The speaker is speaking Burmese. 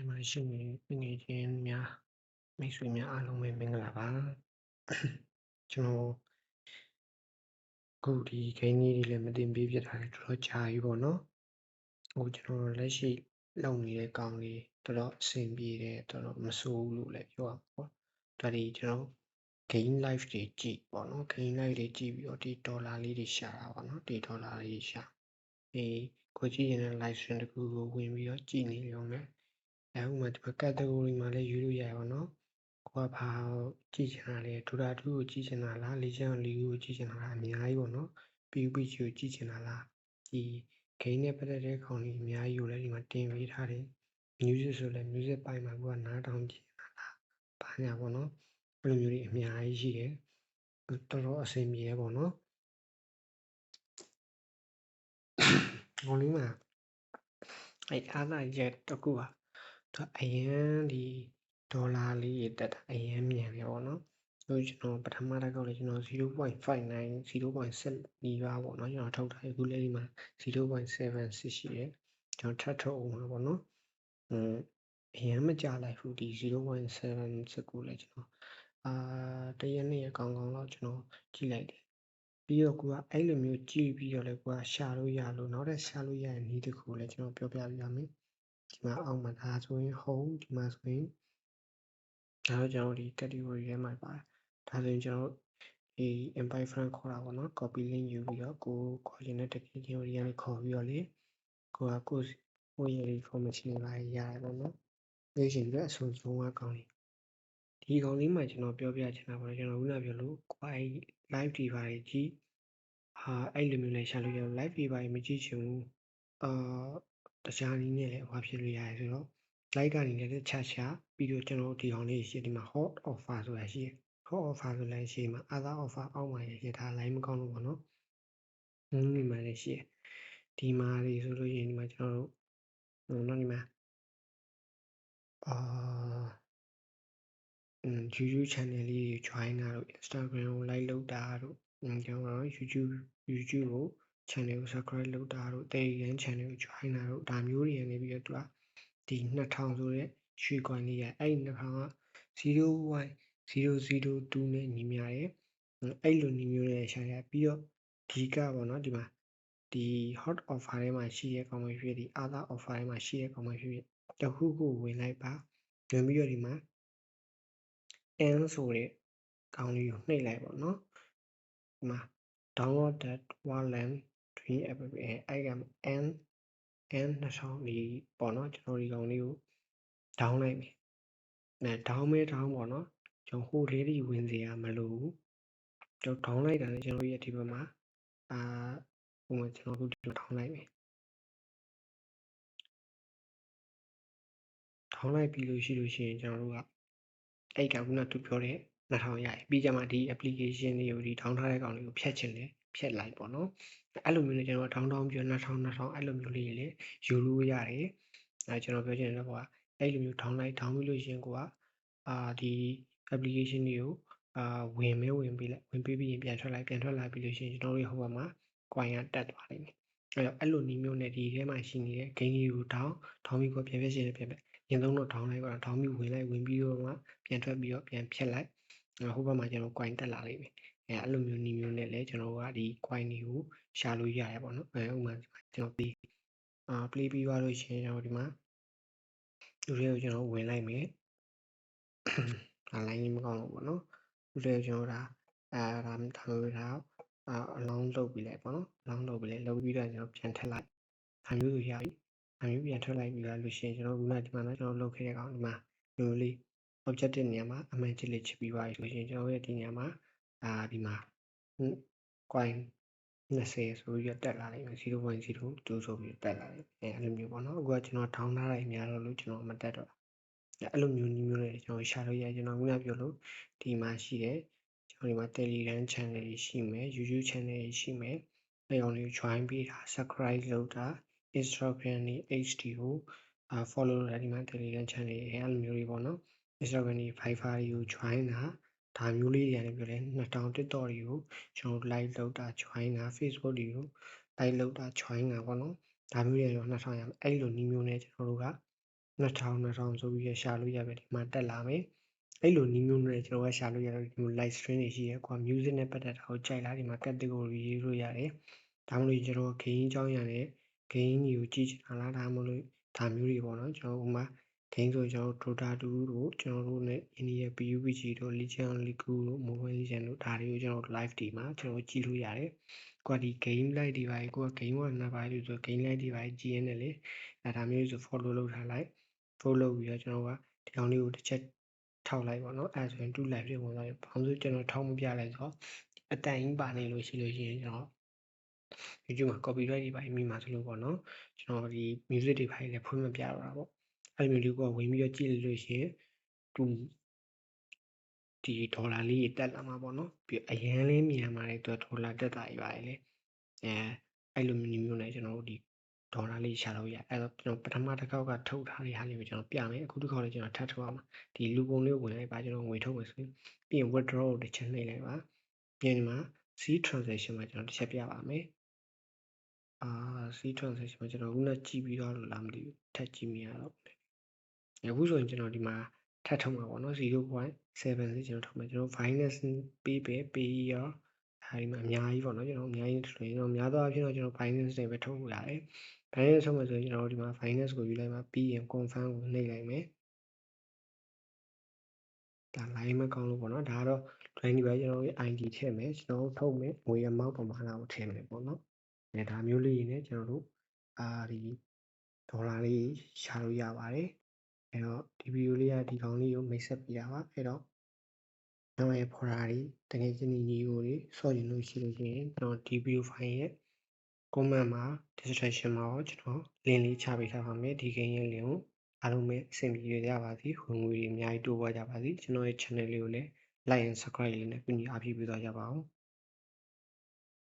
ဒီမှာရှိနေငွေချင်းများမိတ်ဆွေများအားလုံးပဲမင်္ဂလာပါကျွန်တော်အခုဒီ game ကြီးတွေလည်းမတင်ပြဖြစ်တာလည်းတော်တော်ကြာပြီပေါ့နော်ဟိုကျွန်တော်လက်ရှိလုပ်နေတဲ့ကောင်လေးတော်တော်အဆင်ပြေတယ်တော်တော်မဆိုးဘူးလို့လည်းပြောရမှာပေါ့ဒါဒီကျွန်တော် game live တွေကြည့်ပေါ့နော် game live တွေကြည့်ပြီးတော့ဒီဒေါ်လာလေးတွေရှာတာပေါ့နော်ဒီဒေါ်လာလေးရှာအေးကိုကြည့်ရင် live stream တခုကိုဝင်ပြီးတော့ကြည့်နေရုံနဲ့ အဲဥမာဒီမှာ category မှာလည်းယူလို့ရပါတော့ကိုကဘာကြည့်ချင်တာလဲဒူတာ2ကိုကြည့်ချင်တာလားလေချန်လီကိုကြည့်ချင်တာလားအများကြီးပေါ့နော် PUBG ကိုကြည့်ချင်တာလားဒီ game နဲ့ပတ်သက်တဲ့ခေါင်းလေးအများကြီးကိုလည်းဒီမှာတင်ပေးထားတယ် music ဆိုလည်း music ပိုင်းမှာကိုကနားထောင်ကြည့်တာလားဘာညာပေါ့နော်ဘယ်လိုမျိုးတွေအများကြီးရှိတယ်တော်တော်အဆင်ပြေရပေါ့နော်ဟိုလေးမှာအဲအားလာရက်တကူပါ သူအရင်ဒီဒေါ်လာလေးတက်တာအရင်မြန်တယ်ပေါ့နော်ဆိုကျွန်တော်ပထမတစ်ခေါက်လေးကျွန်တော်0.59 0.7နီးပါးပေါ့နော်ကျွန်တော်ထုတ်ထားအခုလေးဒီမှာ0.76ရှိတယ်ကျွန်တော်ထပ်ထုတ်အောင်ပါပေါ့နော်อืมအရင်မကြလိုက်ဘူးဒီ0.76ကိုလည်းကျွန်တော်အာတရက်နှစ်ရက်ကောင်းကောင်းတော့ကျွန်တော်ကြည့်လိုက်တယ်ပြီးတော့ကိုကအဲ့လိုမျိုးကြည့်ပြီးတော့လည်းကိုကရှာလို့ရလို့နောက်တဲ့ရှာလို့ရတဲ့နည်းတစ်ခုလည်းကျွန်တော်ပြောပြပြမယ် ဒီမှာအောက်မှာဒါဆိုရင် home ဒီမှာဆိုရင်ဒါတော့ကျွန်တော်ဒီ category ထဲမှာပါတယ်ဒါဆိုရင်ကျွန်တော်ဒီ invite friend ခေါ်တာပေါ့နော် copy link ယူပြီးတော့ကိုခေါ်ချင်တဲ့ technique တွေဒီကနေခေါ်ပြီးတော့လေကိုကကိုကိုရဲ့ information တွေလာရတယ်ပေါ့နော်သိရှင်ပြီးတော့အဆုံးဆုံးအကောင့်လေးဒီကောင်လေးမှာကျွန်တော်ပြောပြချင်တာပေါ့ကျွန်တော်ခုနပြောလို့ကိုအဲ live တွေပါကြည့်ဟာအဲ့လိုမျိုးလည်းရှာလို့ရ live တွေပါမကြည့်ချင်ဘူးအာ တခြားနည်းနဲ့လည်းဟောဖြစ်လို့ရတယ်ဆိုတော့ like ကနေလည်းချာချာပြီးတော့ကျွန်တော်ဒီကောင်လေးရှိဒီမှာ hot offer ဆိုတာရှိတယ် hot offer ဆိုလည်းရှိမှာ other offer အောက်မှာရရှိဒါ line မကောင်းလို့ပေါ့နော်။ဒီမှာလည်းရှိတယ်ဒီမှာတွေဆိုလို့ရှိရင်ဒီမှာကျွန်တော်တို့ဟိုနော်ဒီမှာအာอืม YouTube channel လေးတွေ join တာတို့ Instagram ကို like လုပ်တာတို့ကျွန်တော်တို့ YouTube YouTube ကို channel ကို subscribe လုပ်တာတို့ Telegram channel ကို join တာတို့ဒါမျိုးတွေနေပြီးတော့သူကဒီ2000ဆိုတဲ့ရွှေ coin လေးရအဲ့ဒီ2000က0.002နဲ့ညီမျှတယ်အဲ့လိုညီမျိုးနဲ့ရှာရပြီးတော့ဒီကပေါ့နော်ဒီမှာဒီ hot offer ထဲမှာရှိတဲ့ကောင်မဖြစ်ဒီ other offer ထဲမှာရှိတဲ့ကောင်မဖြစ်တခုခုဝင်လိုက်ပါဝင်ပြီးတော့ဒီမှာ n ဆိုတဲ့ကောင်လေးကိုနှိပ်လိုက်ပေါ့နော်ဒီမှာ download that warland dream app အဲ့က n n 2000ဒီပေါ့နော်ကျွန်တော်ဒီကောင်လေးကို down လိုက်ပြီအဲ down မဲ down ပေါ့နော်ကျွန်တော်ဟိုလေးတွေဝင်စရာမလိုဘူးကျွန်တော် down လိုက်တာနဲ့ကျွန်တော်ရဲ့ဒီဘက်မှာအာဟိုမှာကျွန်တော်တို့ဒီလို down လိုက်မယ် down လိုက်ပြီးလို့ရှိလို့ရှိရင်ကျွန်တော်တို့ကအဲ့ကခုနသူပြောတဲ့2000ရပြီပြီးကြမှာဒီ application တွေကိုဒီ down ထားတဲ့ကောင်တွေကိုဖြတ်ချင်တယ် ဖြတ်လိုက်ပေါ့နော်အဲ့လိုမျိုးနဲ့ကျွန်တော် down down ပြီး2000 2000အဲ့လိုမျိုးလေးတွေလည်းယူလို့ရတယ်အဲကျွန်တော်ပြောချင်တဲ့ကောအဲ့လိုမျိုး down လိုက် down ပြီးလို့ရှိရင်ကိုကအာဒီ application တွေကိုအာဝင်မဲဝင်ပြီးလိုက်ဝင်ပြီးပြီးရင်ပြန်ထွက်လိုက်ပြန်ထွက်လာပြီးလို့ရှိရင်ကျွန်တော်တို့ဟိုဘက်မှာ coin ကတက်သွားလိမ့်မယ်အဲ့တော့အဲ့လိုနည်းမျိုးနဲ့ဒီထဲမှာရှိနေတဲ့ gain တွေကို down down ပြီးကိုပြန်ပြရှင်ပြန်ပြရင်သုံးတော့ down လိုက်ပါ down ပြီးဝင်လိုက်ဝင်ပြီးတော့မှပြန်ထွက်ပြီးတော့ပြန်ဖြတ်လိုက်ဟိုဘက်မှာကျွန်တော် coin တက်လာလိမ့်မယ် အဲအဲ့လိုမျိုးနည်းမျိုးနဲ့လည်းကျွန်တော်ကဒီ coin တွေကိုရှာလို့ရရပါတော့အဲဥပမာကျွန်တော် play အာ play ပြီးသွားလို့ရှိရင်ကျွန်တော်ဒီမှာဒီတွေကိုကျွန်တော်ဝင်လိုက်မယ်အလိုင်းကြီးမကောင်းလို့ပေါ့နော်ဒီတွေကိုကျွန်တော်ဒါအဲဒါဒါမျိုးဒါအလောင်းလုပ်ပြီးလိုက်ပေါ့နော်အလောင်းလုပ်ပြီးလိုက်လုပ်ပြီးတော့ကျွန်တော်ပြန်ထည့်လိုက်ဒါမျိုးဆိုရပြီဒါမျိုးပြန်ထွက်လိုက်ပြီးလာလို့ရှိရင်ကျွန်တော်ခုနဒီမှာနော်ကျွန်တော်လုပ်ခဲ့တဲ့ကောင်ဒီမှာမျိုးလေး objective နေရာမှာအမှန်ကြီးလေးချစ်ပြီးပါပြီဆိုရင်ကျွန်တော်ရဲ့ဒီနေရာမှာ အာဒီမှာ coin 20ဆိုပြီးတော့တက်လာလိမ့်မယ်0.02ဆိုပြီးတက်လာလိမ့်မယ်အဲအဲ့လိုမျိုးပေါ့နော်အခုကကျွန်တော်ထောင်းထားလိုက်များတော့လို့ကျွန်တော်မတက်တော့အဲ့လိုမျိုးမျိုးနဲ့ကျွန်တော်ရှာလို့ရကျွန်တော်ခုနပြောလို့ဒီမှာရှိတယ်ကျွန်တော်ဒီမှာ Telegram channel တွေရှိမယ် YouTube channel တွေရှိမယ်အဲအောင်လေး join ပေးတာ subscribe လုပ်တာ Instagram တွေ HD ကို follow လုပ်တာဒီမှာ Telegram channel တွေအဲ့လိုမျိုးတွေပေါ့နော် Instagram တွေ Fiverr တွေကို join တာ ဒါမျိုးလေးတွေလည်းပြောတယ်2000 TikTok တွေကိုကျွန်တော် live လုပ်တာ join တာ Facebook တွေကို live လုပ်တာ join တာပေါ့နော်ဒါမျိုးတွေတော့2000ရမယ်အဲ့လိုနည်းမျိုးနဲ့ကျွန်တော်တို့က2000 2000ဆိုပြီးရှာလို့ရပဲဒီမှာတက်လာမယ်အဲ့လိုနည်းမျိုးနဲ့ကျွန်တော်ကရှာလို့ရတယ်ဒီလို live stream တွေရှိရဲကွာ music နဲ့ပတ်သက်တာကိုကြိုက်လားဒီမှာ category ရေးလို့ရတယ်ဒါမှမဟုတ်ကျွန်တော်ဂိမ်းအကြောင်းအရာနဲ့ဂိမ်းကြီးကိုကြည့်ချင်တာလားဒါမှမဟုတ်ဒါမျိုးတွေပေါ့နော်ကျွန်တော်ဥမာ ဂိမ်းဆိုကျွန်တော် Dota 2တို့ကျွန်တော်တို့နဲ့ India PUBG တို့ Legion League တို့ Mobile Legends တို့ဒါတွေကိုကျွန်တော် live ဒီမှာကျွန်တော်ကြည့်လို့ရတယ်ကိုကဒီ game live တွေပါကိုက game ဝနာပါလို့ဆို game live တွေပါကြည့်ရင်းနဲ့လေအဲဒါမျိုးဆို follow လုပ်ထားလိုက် follow ပြီးတော့ကျွန်တော်ကဒီကောင်လေးကိုတစ်ချက်ထောက်လိုက်ပေါ့နော်အဲဆိုရင်2 live တွေဝင်သွားပြီဘာလို့ကျွန်တော်ထောက်မပြလိုက်ဆိုတော့အတန်ကြီးပါနေလို့ရှိလို့ရှိရင်ကျွန်တော် YouTube မှာ copyright တွေပါမိမှာဆိုလို့ပေါ့နော်ကျွန်တော်ဒီ music တွေပါလည်းဖွင့်မပြတော့တာပေါ့ အဲ့လိုမျိုးလေးကိုဝင်ပြီးတော့ကြည့်လို့ရှိရင်သူဒီဒေါ်လာလေးတက်လာမှာပေါ့နော်ပြီးအရန်လေးမြန်ပါတယ်သူဒေါ်လာတက်တာကြီးပါလေအဲအဲ့လိုမျိုးမျိုးနဲ့ကျွန်တော်တို့ဒီဒေါ်လာလေးရှာလို့ရအဲ့တော့ကျွန်တော်ပထမတစ်ခေါက်ကထုတ်ထားတဲ့ဟာလေးကိုကျွန်တော်ပြမယ်အခုတစ်ခေါက်လည်းကျွန်တော်ထပ်ထုတ်အောင်ဒီလူပုံလေးကိုဝင်လိုက်ပါကျွန်တော်ငွေထုတ်မယ်ဆိုရင်ပြီးရင် withdraw ကိုတစ်ချက်နှိပ်လိုက်ပါပြီးရင်ဒီမှာ C transaction မှာကျွန်တော်တစ်ချက်ပြပါမယ်အာ C transaction မှာကျွန်တော်ခုနကြည့်ပြီးတော့လို့လားမသိဘူးထပ်ကြည့်မိရတော့ အခုဆိုရင်ကျွန်တော်ဒီမှာထပ်ထုတ်မှာပေါ့နော်0.7စီကျွန်တော်ထုတ်မှာကျွန်တော် Binance ပေးပဲပေးရောအဲဒီမှာအများကြီးပေါ့နော်ကျွန်တော်အများကြီးဆိုရင်ကျွန်တော်များသောအားဖြင့်တော့ကျွန်တော် Binance တွေပဲထုတ်လို့ရတယ် Binance ထုတ်မှာဆိုရင်ကျွန်တော်ဒီမှာ Binance ကိုယူလိုက်မှာပြီးရင် confirm ကိုနှိပ်လိုက်မယ်ဒါ line မကောင်းလို့ပေါ့နော်ဒါကတော့ line ဒီပဲကျွန်တော်ရဲ့ ID ထည့်မယ်ကျွန်တော်ထုတ်မယ်ငွေ amount ပမာဏကိုထည့်မယ်ပေါ့နော်အဲဒါမျိုးလေးနဲ့ကျွန်တော်တို့အာဒီဒေါ်လာလေးရှာလို့ရပါတယ် အဲ့တော့ဒီဗီဒီယိုလေးကဒီကောင်လေးကိုမိတ်ဆက်ပြတာပါအဲ့တော့ကျွန်တော်ရဲ့ Ferrari တကယ်ချင်းညီကိုတွေဆော့ရင်လို့ရှိလို့ရှိရင်ကျွန်တော်ဒီဗီဒီယိုဖိုင်ရဲ့ comment မှာ description မှာတော့ကျွန်တော် link လေးချပေးထားပါမယ်ဒီ game ရဲ့ link ကိုအားလုံးပဲအဆင်ပြေကြပါစေဝင်ငွေတွေအများကြီးတိုးပွားကြပါစေကျွန်တော်ရဲ့ channel လေးကိုလည်း like and subscribe လေးနဲ့ကူညီအားပေးပေးသွားကြပါဦး